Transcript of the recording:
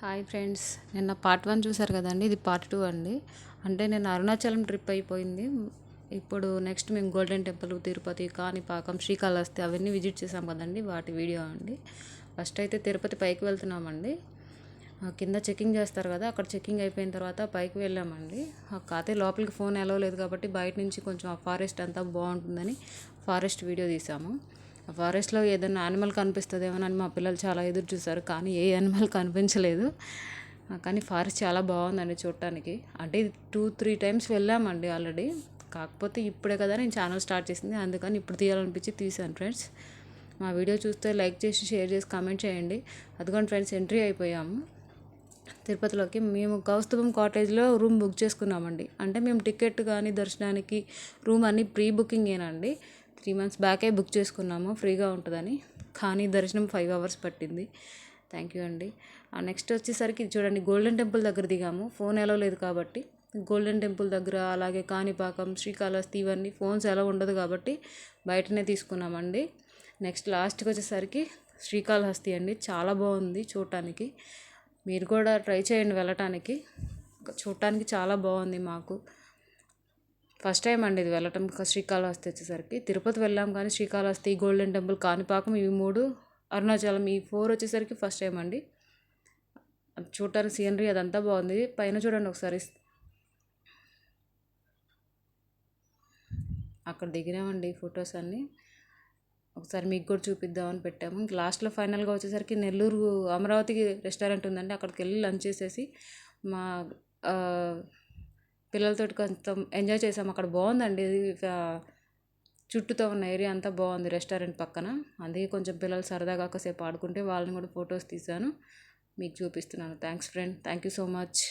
Hi friends నిన్న part one చూసారు కదండి? ఇది పార్ట్ టూ అండి. అంటే నేను అరుణాచలం ట్రిప్ అయిపోయింది. ఇప్పుడు నెక్స్ట్ మేము గోల్డెన్ టెంపుల్ తిరుపతి కాణిపాకం శ్రీకాళహస్తి అవన్నీ విజిట్ చేసాం కదండి వాటి వీడియో అండి. ఫస్ట్ అయితే తిరుపతి పైకి వెళ్తున్నామండి. ఆ కింద చెకింగ్ చేస్తారు కదా అక్కడ చెకింగ్ అయిపోయిన తర్వాత పైకి వెళ్ళామండి. కాతే లోపలికి ఫోన్ ఎలవలేదు కాబట్టి బయట నుంచి కొంచెం ఆ ఫారెస్ట్ అంతా బాగుంటుందని ఫారెస్ట్ వీడియో తీసాము. ఫారెస్ట్లో ఏదైనా యానిమల్ కనిపిస్తుందేమోనని మా పిల్లలు చాలా ఎదురు చూసారు కానీ ఏ యానిమల్ కనిపించలేదు. కానీ ఫారెస్ట్ చాలా బాగుందండి చూడటానికి. అంటే ఇది టూ త్రీ టైమ్స్ వెళ్ళామండి ఆల్రెడీ కాకపోతే ఇప్పుడే కదా నేను ఛానల్ స్టార్ట్ చేసింది అందుకని ఇప్పుడు తీయాలనిపించి తీసాను ఫ్రెండ్స్ మా వీడియో చూస్తే లైక్ చేసి షేర్ చేసి కామెంట్ చేయండి. అదిగోండి ఫ్రెండ్స్ ఎంట్రీ అయిపోయాము. తిరుపతిలోకి మేము కౌస్తుభం కాటేజ్లో రూమ్ బుక్ చేసుకున్నామండి. అంటే మేము టికెట్ కానీ దర్శనానికి రూమ్ అన్నీ ప్రీ బుకింగేనండి త్రీ మంత్స్ బ్యాకే బుక్ చేసుకున్నాము. ఫ్రీగా ఉంటుందని. కానీ దర్శనం ఫైవ్ అవర్స్ పట్టింది. థ్యాంక్ యూ అండి. నెక్స్ట్ వచ్చేసరికి చూడండి గోల్డెన్ టెంపుల్ దగ్గర దిగాము. ఫోన్ ఎలా లేదు కాబట్టి. గోల్డెన్ టెంపుల్ దగ్గర అలాగే కాణిపాకం శ్రీకాళహస్తి ఇవన్నీ ఫోన్స్ ఎలా ఉండదు కాబట్టి బయటనే తీసుకున్నామండి. నెక్స్ట్ లాస్ట్కి వచ్చేసరికి శ్రీకాళహస్తి అండి. చాలా బాగుంది చూడటానికి. మీరు కూడా ట్రై చేయండి వెళ్ళటానికి. చూడటానికి చాలా బాగుంది మాకు. ఫస్ట్ టైం అండి ఇది వెళ్ళటం. శ్రీకాళహస్తి వచ్చేసరికి. తిరుపతి వెళ్ళాం కానీ శ్రీకాళహస్తి గోల్డెన్ టెంపుల్ కాణిపాకం ఇవి మూడు అరుణాచలం ఈ ఫోర్ వచ్చేసరికి ఫస్ట్ టైం అండి. అది చూడటానికి సీనరీ అదంతా బాగుంది. పైన చూడండి ఒకసారి. అక్కడ దిగినామండి ఫొటోస్ అన్నీ. ఒకసారి మీకు కూడా చూపిద్దామని పెట్టాము. ఇంక లాస్ట్లో ఫైనల్గా వచ్చేసరికి నెల్లూరు అమరావతికి రెస్టారెంట్ ఉందండి. అక్కడికి వెళ్ళి లంచ్ చేసేసి మా పిల్లలతోటి పిల్లలతో కొంచెం ఎంజాయ్ చేసాము అక్కడ బాగుందండి. ఇది చుట్టూతో ఉన్న ఏరియా అంతా బాగుంది రెస్టారెంట్ పక్కన. అందుకే కొంచెం పిల్లలు సరదాగా కాసేపు ఆడుకుంటే వాళ్ళని కూడా ఫొటోస్ తీశాను. మీకు చూపిస్తున్నాను. Thanks friend. Thank you so much.